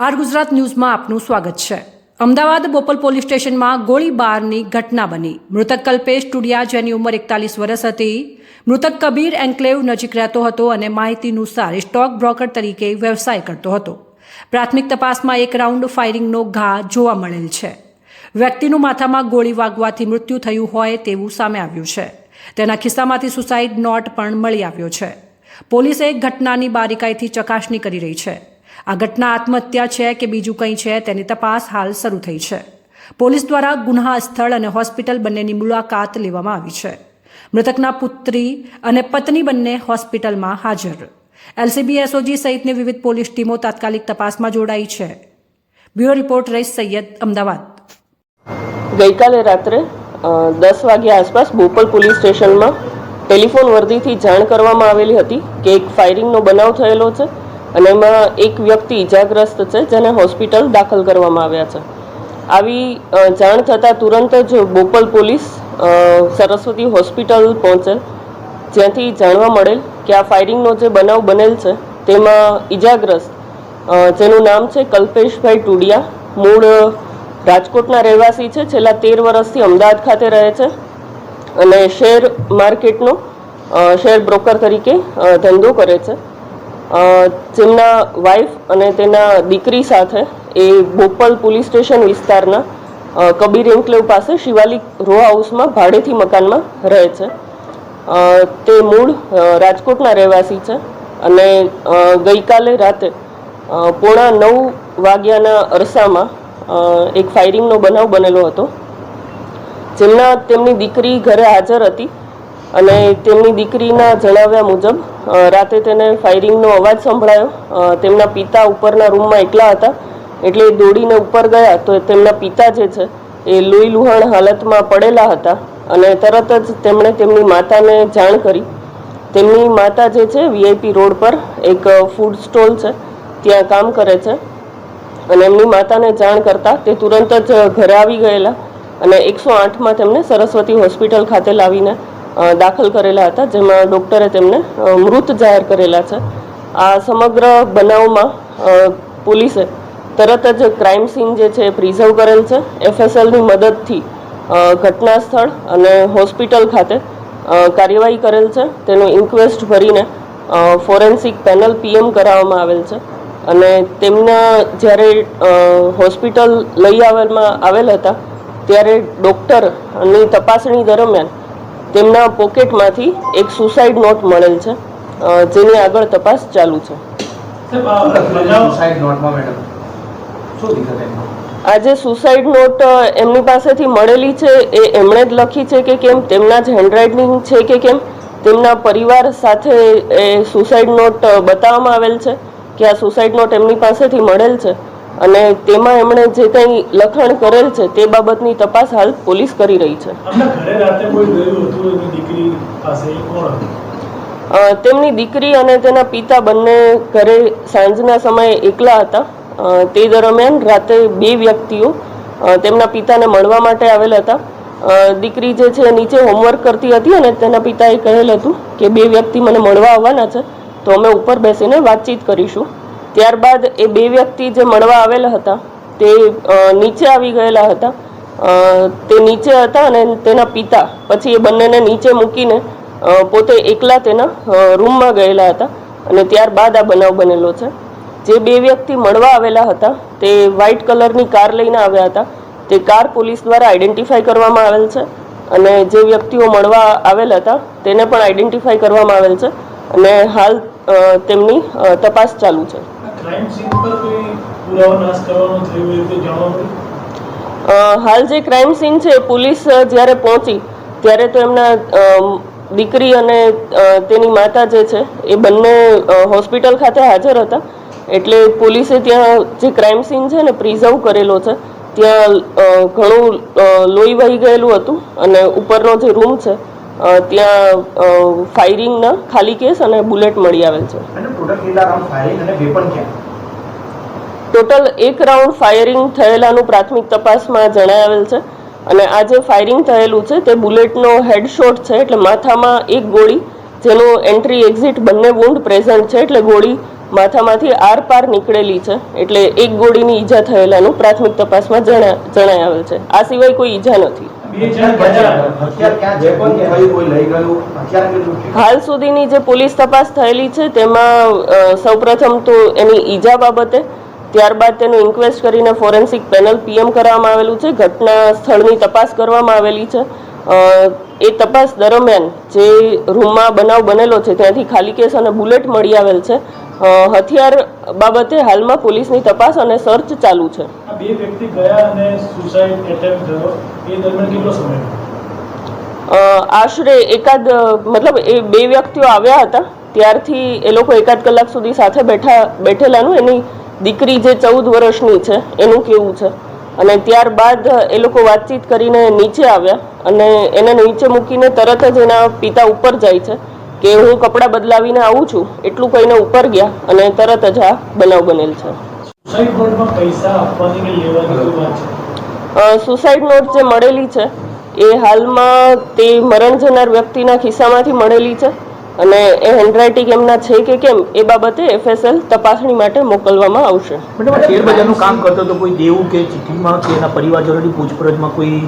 R Gujarat ન્યૂઝમાં આપનું સ્વાગત છે. અમદાવાદ બોપલ પોલીસ સ્ટેશનમાં ગોળીબારની ઘટના બની. મૃતક કલ્પેશ ટુડિયા, જેની ઉંમર એકતાલીસ વર્ષ હતી. મૃતક કબીર એન્કલેવ નજીક રહેતો હતો અને માહિતી અનુસાર સ્ટોક બ્રોકર તરીકે વ્યવસાય કરતો હતો. પ્રાથમિક તપાસમાં એક રાઉન્ડ ફાયરિંગનો ઘા જોવા મળેલ છે. વ્યક્તિનું માથામાં ગોળી વાગવાથી મૃત્યુ થયું હોય તેવું સામે આવ્યું છે. તેના ખિસ્સામાંથી સુસાઇડ નોટ પણ મળી આવ્યો છે. પોલીસે ઘટનાની બારીકાઈથી ચકાસણી કરી રહી છે. આ ઘટના આત્મહત્યા છે કે બીજું કંઈ છે તેની તપાસ હાલ શરૂ થઈ છે. પોલીસ દ્વારા ગુન્હા સ્થળ અને હોસ્પિટલ બંનેની મુલાકાત લેવામાં આવી છે. મૃતકના પુત્રી અને પત્ની બંને હોસ્પિટલમાં હાજર. એલસીબી એસઓજી સહિતની વિવિધ પોલીસ ટીમો તાત્કાલિક તપાસમાં જોડાઈ છે. Bureau report Rais Saiyed Ahmedabad. ગઈકાલે રાત્રે દસ વાગ્યા આસપાસ બોપલ પોલીસ સ્ટેશનમાં ટેલિફોન વર્દીથી જાણ કરવામાં આવેલી હતી કે એક ફાયરિંગનો બનાવ થયેલો છે. અને એમાં એક વ્યક્તિ ઇજાગ્રસ્ત છે, જેને હોસ્પિટલ દાખલ કરવામાં આવ્યા છે. આવી જાણ થતાં તુરંત જ બોપલ પોલીસ સરસ્વતી હોસ્પિટલ પહોંચે. જ્યાંથી જાણવા મળેલ કે આ ફાયરિંગનો જે બનાવ બનેલ છે, તેમાં ઇજાગ્રસ્ત જેનું નામ છે કલ્પેશભાઈ ટુડિયા. મૂળ રાજકોટના રહેવાસી છે, છેલ્લા તેર વર્ષથી અમદાવાદ ખાતે રહે છે. અને શેર માર્કેટનો શેર બ્રોકર તરીકે ધંધો કરે છે. જેમના વાઈફ અને તેના દીકરી સાથે એ બોપલ પોલીસ સ્ટેશન વિસ્તારના કબીર એન્કલેવ પાસે શિવાલિક રો હાઉસમાં ભાડેથી મકાનમાં રહે છે. તે મૂળ રાજકોટના રહેવાસી છે અને ગઈકાલે રાતે પોણા નવ વાગ્યાના અરસામાં એક ફાયરિંગનો બનાવ બનેલો હતો. જેમના, તેમની દીકરી ઘરે હાજર હતી. અને તેમની દીકરીના જણાવ્યા મુજબ રાતે તેને ફાયરિંગનો અવાજ સંભળાયો. તેમના પિતા ઉપરના રૂમમાં એકલા હતા. એટલે દોડીને ઉપર ગયા તો તેમના પિતા જે છે, એ લોહી લુહાણ હાલતમાં પડેલા હતા અને તરત જ તેમણે તેમની માતાને જાણ કરી. તેમની માતા જે છે, વીઆઈપી રોડ પર એક ફૂડ સ્ટોલ છે, ત્યાં કામ કરે છે અને એમની માતાને જાણ કરતા તે તુરંત જ ઘરે આવી ગયેલા અને એકસો આઠમાં તેમને સરસ્વતી હોસ્પિટલ ખાતે લાવીને દાખલ કરેલા હતા, જેમાં ડૉક્ટરે તેમને મૃત જાહેર કરેલા છે. આ સમગ્ર બનાવમાં પોલીસે તરત જ ક્રાઇમ સીન જે છે એ પ્રિઝર્વ કરેલ છે. એફએસએલની મદદથી ઘટના સ્થળ અને હોસ્પિટલ ખાતે કાર્યવાહી કરેલ છે. તેનો ઇન્ક્વેસ્ટ ભરીને ફોરેન્સિક પેનલ પીએમ કરાવવામાં આવેલ છે. અને તેમના જ્યારે હોસ્પિટલ લઈ આવવામાં આવેલ હતા, ત્યારે ડૉક્ટરની તપાસણી દરમિયાન તેમના પોકેટમાંથી એક સુસાઇડ નોટ મળેલ છે જેની આગળ તપાસ ચાલુ છે. આજે આ સુસાઇડ નોટમાં મેડમ શું વિગત એમાં આ જે સુસાઇડ નોટ એમની પાસેથી મળેલી છે એ એમણે જ લખી છે કે કેમ? તેમના જ હેન્ડરાઇટિંગ છે કે કેમ? તેમના પરિવાર સાથે એ સુસાઇડ નોટ બતાવવામાં આવેલ છે કે આ સુસાઇડ નોટ એમની પાસેથી મળેલ છે. અને તેમાં એમણે જે કંઈ લખાણ કરેલ છે તે બાબતની તપાસ હાલ પોલીસ કરી રહી છે. તેમની દીકરી અને તેના પિતા બંને ઘરે સાંજના સમયે એકલા હતા. તે દરમિયાન રાતે બે વ્યક્તિઓ તેમના પિતાને મળવા માટે આવેલા હતા. દીકરી જે છે નીચે હોમવર્ક કરતી હતી અને તેના પિતાએ કહેલ હતું કે બે વ્યક્તિ મને મળવા આવવાના છે તો અમે ઉપર બેસીને વાતચીત કરીશું. ત્યારબાદ એ બે વ્યક્તિ જે મળવા આવેલા હતા, તે નીચે આવી ગયેલા હતા. તે નીચે હતા અને તેના પિતા, પછી એ બંનેને નીચે મૂકીને પોતે એકલા તેના રૂમમાં ગયેલા હતા અને ત્યારબાદ આ બનાવ બનેલો છે. જે બે વ્યક્તિ મળવા આવેલા હતા, તે વ્હાઇટ કલરની કાર લઈને આવ્યા હતા. તે કાર પોલીસ દ્વારા આઈડેન્ટિફાઈ કરવામાં આવેલ છે અને જે વ્યક્તિઓ મળવા આવેલ હતા, તેને પણ આઈડેન્ટિફાઈ કરવામાં આવેલ છે. અને હાલ તેમની તપાસ ચાલુ છે. હાલ જે ક્રાઇમ સીન છે પોલીસ જ્યારે પહોંચી ત્યારે તો એમના દીકરી અને તેની માતા જે છે એ બંને હોસ્પિટલ ખાતે હાજર હતા. એટલે પોલીસે ત્યાં જે ક્રાઇમ સીન છે ને પ્રિઝર્વ કરેલો છે ત્યાં ઘણું લોહી વહી ગયેલું હતું અને ઉપરનો જે રૂમ છે ત્યાં ફાયરિંગના ખાલી કેસ અને બુલેટ મળી આવેલ છે. ટોટલ એક રાઉન્ડ ફાયરિંગ થયેલાનું પ્રાથમિક તપાસમાં જણાવેલ છે. અને આ જે ફાયરિંગ થયેલું છે તે બુલેટનો હેડશોટ છે એટલે માથામાં એક ગોળી જેનું એન્ટ્રી એક્ઝિટ બંને વુન્ડ પ્રેઝન્ટ છે એટલે ગોળી માથામાંથી આર પાર નીકળેલી છે. એટલે એક ગોળીની ઈજા થયેલાનું પ્રાથમિક તપાસમાં જણા જણાય આવેલ છે. આ સિવાય કોઈ ઈજા નથી. હાલ સુધીની જે પોલીસ તપાસ થયેલી છે તેમાં સૌપ્રથમ તો એની ઈજા બાબતે ત્યારબાદ તેનું ઇન્ક્વેસ્ટ કરીને ફોરેન્સિક પેનલ પીએમ કરવામાં આવેલું છે. ઘટના સ્થળની તપાસ કરવામાં આવેલી છે. એ તપાસ દરમિયાન જે રૂમમાં બનાવ બનેલો છે ત્યાંથી ખાલી કેસ અને બુલેટ મળી આવેલ છે. હથિયાર બાબતે હાલમાં પોલીસની તપાસ અને સર્ચ ચાલુ છે. બે વ્યક્તિ ગયા અને સુસાઇડ એટેમ્પ થયો. એ દરમિયાન કેટલો સમય આશરે એકાદ મતલબ એ બે વ્યક્તિઓ આવ્યા હતા. ત્યારથી એ લોકો એકાદ કલાક સુધી સાથે બેઠા બેઠેલાનું. એની દીકરી જે ચૌદ વર્ષની છે એનું કેવું છે? અને ત્યારબાદ એ લોકો વાતચીત કરીને નીચે આવ્યા અને એને નીચે મૂકીને તરત જ એના પિતા ઉપર જાય છે. કે હું કપડાં બદલાવીને આવું છું એટલું કહીને ઉપર ગયા અને તરત જ આ બનાવ બનેલ છે. સુસાઇડ નોટ જે મળેલી છે એ હાલમાં તે મરણ જનાર વ્યક્તિના ખિસ્સામાંથી મળેલી છે. અને એ હેન્ડરાઇટિંગ એમના છે કે કેમ એ બાબતે એફએસએલ તપાસણી માટે મોકલવામાં આવશે. શેરબજારનું કામ કરતો તો કોઈ દેવું કે ચિઠ્ઠીમાં કે એના પરિવારજનોની પૂછપરછમાં કોઈ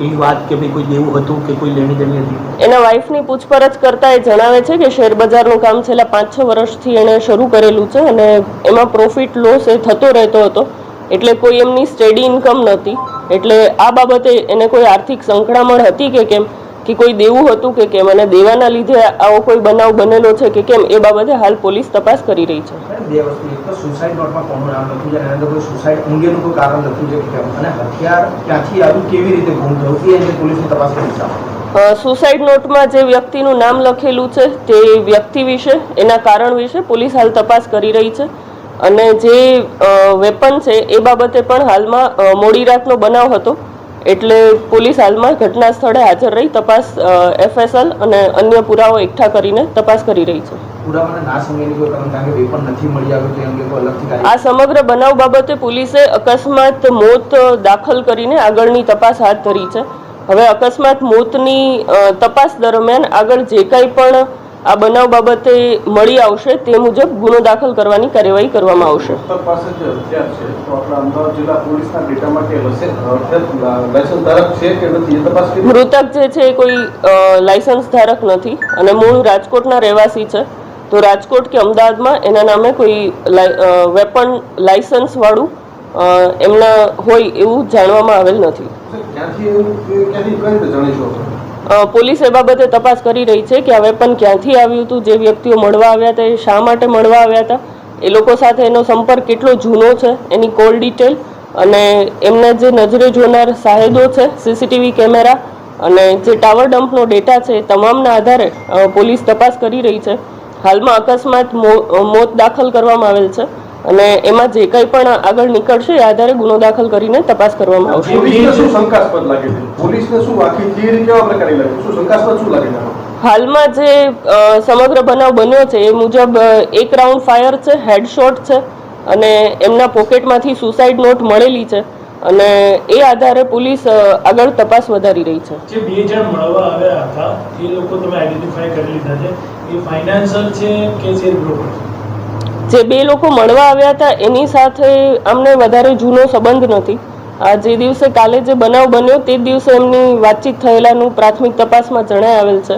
એવી વાત કે ભાઈ કોઈ દેવું હતું કે કોઈ લેણી દેણી હતી? એના વાઈફની પૂછપરછ કરતા એ જણાવે છે કે શેરબજારનું કામ છેલ્લા પાંચ છ વર્ષથી એણે શરૂ કરેલું છે અને એમાં પ્રોફિટ લોસ એ થતો રહેતો હતો. એટલે કોઈ એમની સ્ટેડી ઇન્કમ નહોતી. એટલે આ બાબતે એને કોઈ આર્થિક સંકળામણ હતી કે કેમ? કે કોઈ દેવું હતું કે કેમ? અને દેવાના લીધે આવો કોઈ બનાવ બનેલો છે કે કેમ? એ બાબતે હાલ પોલીસ તપાસ કરી રહી છે. બે વસ્તુ. એક તો સુસાઇડ નોટમાં કોનું નામ લખ્યું છે એના કોઈ સુસાઇડ અંગેનું કોઈ કારણ લખ્યું છે કે કેમ? અને હથિયાર ક્યાંથી આવ્યું? કેવી રીતે ગુમ થયું? એ અંગે પોલીસની તપાસ કરી છે. સુસાઇડ નોટમાં જે વ્યક્તિનું નામ લખેલું છે તે વ્યક્તિ વિશે એના કારણ વિશે પોલીસ હાલ તપાસ કરી રહી છે. અને જે વેપન છે એ બાબતે પણ હાલમાં મોડી રાતનો બનાવ હતો. એટલે પોલીસ હાલમાં ઘટના સ્થળે હાજર રહી તપાસ એફએસએલ અને અન્ય પુરાવો એકઠા કરીને તપાસ કરી રહી છે. આ સમગ્ર બનાવ બાબતે પોલીસે અકસ્માત મોત દાખલ કરીને આગળની તપાસ હાથ ધરી છે. હવે અકસ્માત મોતની તપાસ દરમિયાન આગળ જે કંઈ પણ આ બનાવ બાબતે મળી આવશે તે મુજબ ગુનો દાખલ કરવાની કાર્યવાહી કરવામાં આવશે. મૃતક જે છે એ કોઈ લાયસન્સ ધારક નથી અને મૂળ રાજકોટના રહેવાસી છે. તો રાજકોટ કે અમદાવાદમાં એના નામે કોઈ વેપન લાયસન્સ વાળું એમના હોય એવું જાણવામાં આવેલ નથી. પોલીસ એ બાબતે તપાસ કરી રહી છે કે આ વેપન ક્યાંથી આવ્યું હતું, જે વ્યક્તિઓ મળવા આવ્યા હતા, એ શા માટે મળવા આવ્યા હતા? એ લોકો સાથે એનો સંપર્ક કેટલો જૂનો છે, એની કોલ ડિટેલ અને એમના જે નજરે જોનાર સાહેદો છે, સીસીટીવી કેમેરા અને જે ટાવર ડમ્પનો ડેટા છે તમામના આધારે પોલીસ તપાસ કરી રહી છે. હાલમાં અકસ્માત મોત દાખલ કરવામાં આવેલ છે. અને એમાં જે કંઈ પણ આગળ નીકળશે એ આધારે ગુનો દાખલ કરીને તપાસ કરવામાં આવશે. પોલીસને શું શંકાસ્પદ લાગે છે પોલીસને શું આખી થિયરી કેવા પ્રકારે લાગે? શું શંકાસ્પદ શું લાગે હાલમાં જે સમગ્ર બનાવ બન્યો છે એ મુજબ એક રાઉન્ડ ફાયર છે હેડશોટ છે અને એમના પોકેટમાંથી સુસાઇડ નોટ મળેલી છે અને એ આધારે પોલીસ આગળ તપાસ વધારી રહી છે. જે બે જણ મળવા આવ્યા હતા એ લોકો તમે આઈડેન્ટિફાઈ કરી લીધા છે. એ ફાઇનાન્સર છે કે શેર બ્રોકર છે? જે બે લોકો મળવા આવ્યા હતા, એની સાથે અમને વધારે જૂનો સંબંધ નથી. આ જે દિવસે કાલે જે બનાવ બન્યો, તે દિવસે એમની વાતચીત થયેલાનું પ્રાથમિક તપાસમાં જણાય આવેલ છે.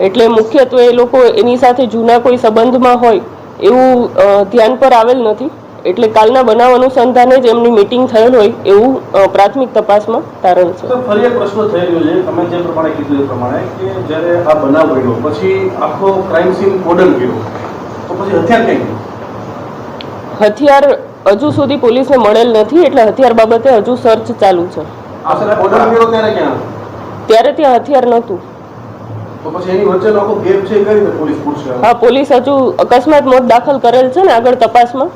એટલે મુખ્યત્વે એ લોકો એની સાથે જૂના કોઈ સંબંધમાં હોય, એવું ધ્યાન પર આવેલ નથી. એટલે કાલના બનાવ અનુસંધાને જ એમની મિટિંગ થયેલ હોય, એવું પ્રાથમિક તપાસમાં તારણ છે. ફરી એક પ્રશ્ન થઈ છે, તમે જે પ્રમાણે કીધું એ પ્રમાણે કે જ્યારે આ બનાવ બન્યો, પછી આખો ક્રાઇમ સીન મોડર્ન ગયો, તો પછી હથિયાર કઈ હથિયાર હજુ સુધી પોલીસને મળેલ નથી એટલે હથિયાર બાબતે હજુ સર્ચ ચાલુ છે. ત્યારે ત્યાં હથિયાર નહોતું. હા પોલીસ હજુ અકસ્માત મોત દાખલ કરેલ છે ને આગળ તપાસમાં.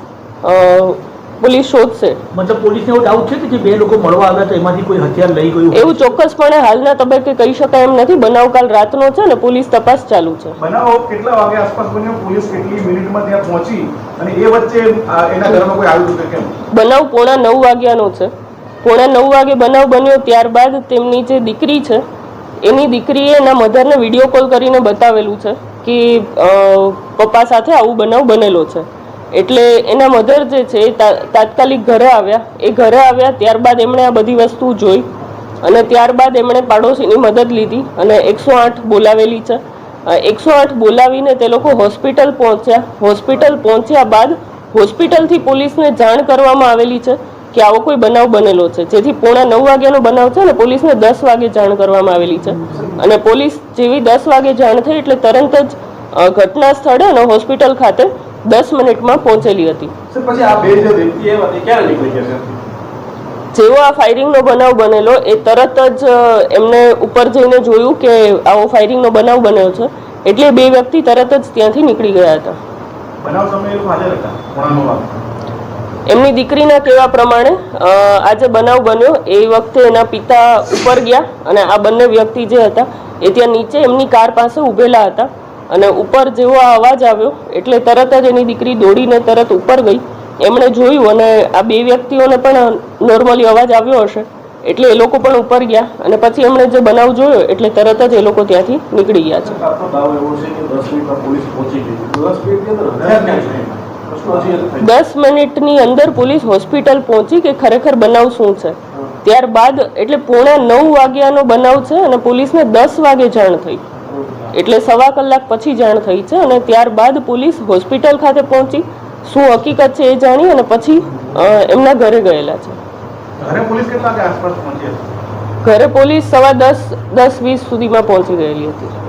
પોલીસ શોધશે. મતલબ પોલીસને એવો ડાઉટ છે કે જે બે લોકો મળવા આવ્યા હતા એમાંથી કોઈ હથિયાર લઈ ગયું એવું ચોક્કસપણે હાલના તબક્કે કહી શકાય એમ નથી. બનાવ કાલ રાતનો છે ને પોલીસ તપાસ ચાલુ છે. બનાવ કેટલા વાગે આસપાસ બન્યો? પોલીસ કેટલી મિનિટમાં ત્યાં પહોંચી? અને એ વચ્ચે એના ઘરમાં કોઈ આવ્યું હતું કે કેમ? બનાવ પોણા નવ વાગ્યાનો છે. પોણા નવ વાગે બનાવ બન્યો ત્યારબાદ તેમની જે દીકરી છે એની દીકરીએ એના મધરને વીડિયો કોલ કરીને બતાવેલું છે કે પપ્પા સાથે આવું બનાવ બનેલો છે. એટલે એના મધર જે છે એ તાત્કાલિક ઘરે આવ્યા. એ ઘરે આવ્યા ત્યારબાદ એમણે આ બધી વસ્તુ જોઈ અને ત્યારબાદ એમણે પાડોશીની મદદ લીધી અને એકસો આઠ બોલાવેલી છે. એકસો આઠ બોલાવીને તે લોકો હોસ્પિટલ પહોંચ્યા. હોસ્પિટલ પહોંચ્યા બાદ હોસ્પિટલથી પોલીસને જાણ કરવામાં આવેલી છે કે આવો કોઈ બનાવ બનેલો છે. જેથી પોણા નવ વાગ્યાનો બનાવ છે અને પોલીસને દસ વાગે જાણ કરવામાં આવેલી છે. અને પોલીસ જેવી દસ વાગે જાણ થઈ એટલે તરત જ ઘટના સ્થળે અને હોસ્પિટલ ખાતે દસ મિનિટમાં પહોંચેલી હતી. જેવો આ ફાયરિંગનો બનાવ બનેલો એ તરત જ એમને ઉપર જઈને જોયું કે આવો ફાયરિંગનો બનાવ બન્યો છે. એટલે બે વ્યક્તિ તરત જ ત્યાંથી નીકળી ગયા હતા. એમની દીકરીના કહેવા પ્રમાણે આજે આ જે બનાવ બન્યો એ વખતે એના પિતા ઉપર ગયા અને આ બંને વ્યક્તિ જે હતા એ ત્યાં નીચે એમની કાર પાસે ઊભેલા હતા. અને ઉપર જેવો આ અવાજ આવ્યો એટલે તરત જ એની દીકરી દોડીને તરત ઉપર ગઈ. એમણે જોયું અને આ બે વ્યક્તિઓને પણ નોર્મલી અવાજ આવ્યો હશે. એટલે એ લોકો પણ ઉપર ગયા અને પછી એમણે જે બનાવ જોયો એટલે તરત જ એ લોકો ત્યાંથી નીકળી ગયા છે. દસ મિનિટની અંદર પોલીસ હોસ્પિટલ પહોંચી કે ખરેખર બનાવ શું છે? ત્યારબાદ એટલે પોણા નવ વાગ્યાનો બનાવ છે અને પોલીસને દસ વાગે જાણ થઈ. એટલે સવા કલાક પછી જાણ થઈ છે અને ત્યારબાદ પોલીસ હોસ્પિટલ ખાતે પહોંચી. શું હકીકત છે એ જાણી અને પછી એમના ઘરે ગયેલા છે. ઘરે પોલીસ સવા દસ દસ વીસ સુધીમાં પહોંચી ગયેલી હતી.